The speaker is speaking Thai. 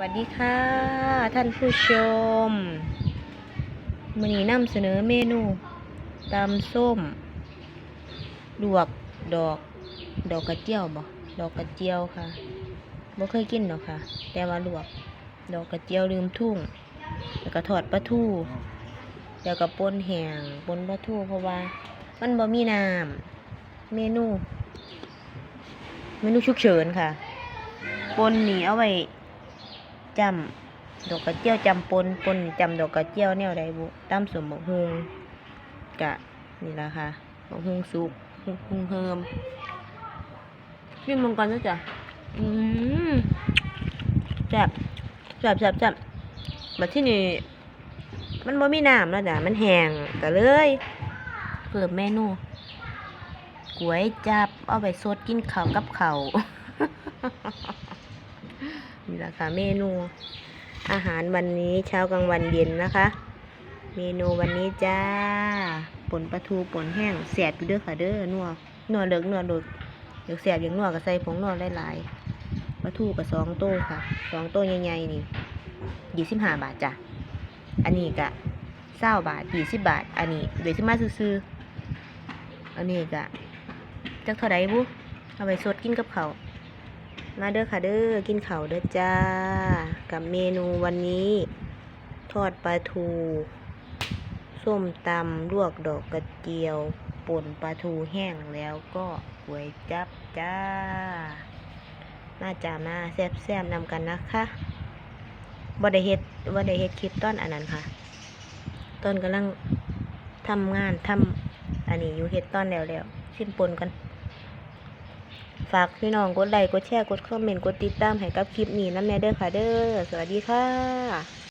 สวัสดีค่ะ ท่านผู้ชมมื้อนี้นำเสนอเมนูตำส้ม ลวกดอก ดอกกระเจียวบ่ดอกกระเจียวค่ะบ่เคยกินหรอกค่ะ แต่ว่าลวก ดอกกระเจียวลืมทุ่ง แล้วก็ทอดปลาทูแล้วก็ปนแห้งปนปลาทูเพราะว่า มันบ่มีน้ำเมนู เมนูฉุกเฉินค่ะป่นนี่เอาไว้ จำดอกกระเจียวจำปนปนจำดอกกระเจียวแนวใดบุตำสมบกฮุงกะนี่ละค่ะบกฮุงสุกฮุงเฮิมชิมมังกรนะจ๊ะอืมแซ่บแซ่บแซ่บแซ่บมาที่นี่มันบ่มีน้ำแล้วจ้ะมันแห้งก็เลยเพิ่มเมนูก๋วยจับเอาไปสดกินข้าวกับข้าว นี่แหละค่ะเมนูอาหารวันนี้เช้ากลางวันเย็นนะคะ เมนูวันนี้จ้าป่นปลาทูป่นแห้งแสบอยู่เด้อค่ะเด้อนัวนัวเลิกนัวเลิกเลิกแสบอย่างนัวก็ใส่ผงนัวหลายๆปลาทูกับสองโต้ค่ะสองโต้ใหญ่ๆนี่ยี่สิบห้าบาทจ้ะอันนี้กะเศร้าบาทยี่สิบบาท อันนี้เดี๋ยวสิมาซื้ออันนี้กะจักเท่าไรบุเอาไปสดกินกับเขา มาเด้อค่ะเด้อกินข้าวเด้อจ้า กับเมนูวันนี้ ทอดปลาทู ส้มตำลวกดอกกระเจียว ป่นปลาทูแห้งแล้วก็ก๋วยจับจ้าน่าจะมาแซ่บๆนำกันนะคะบ่ได้เฮ็ดบ่ได้เฮ็ดคลิปต้นอันนั้นค่ะ ต้นกำลังทำงานทำอันนี้อยู่เฮ็ดต้นแล้วแล้วสิ้นปนกัน ฝากพี่น้องกดไลค์กดแชร์กดคอมเมนต์กดติดตามให้กับคลิปนี้นะแม่เด้อค่ะเด้อสวัสดีค่ะ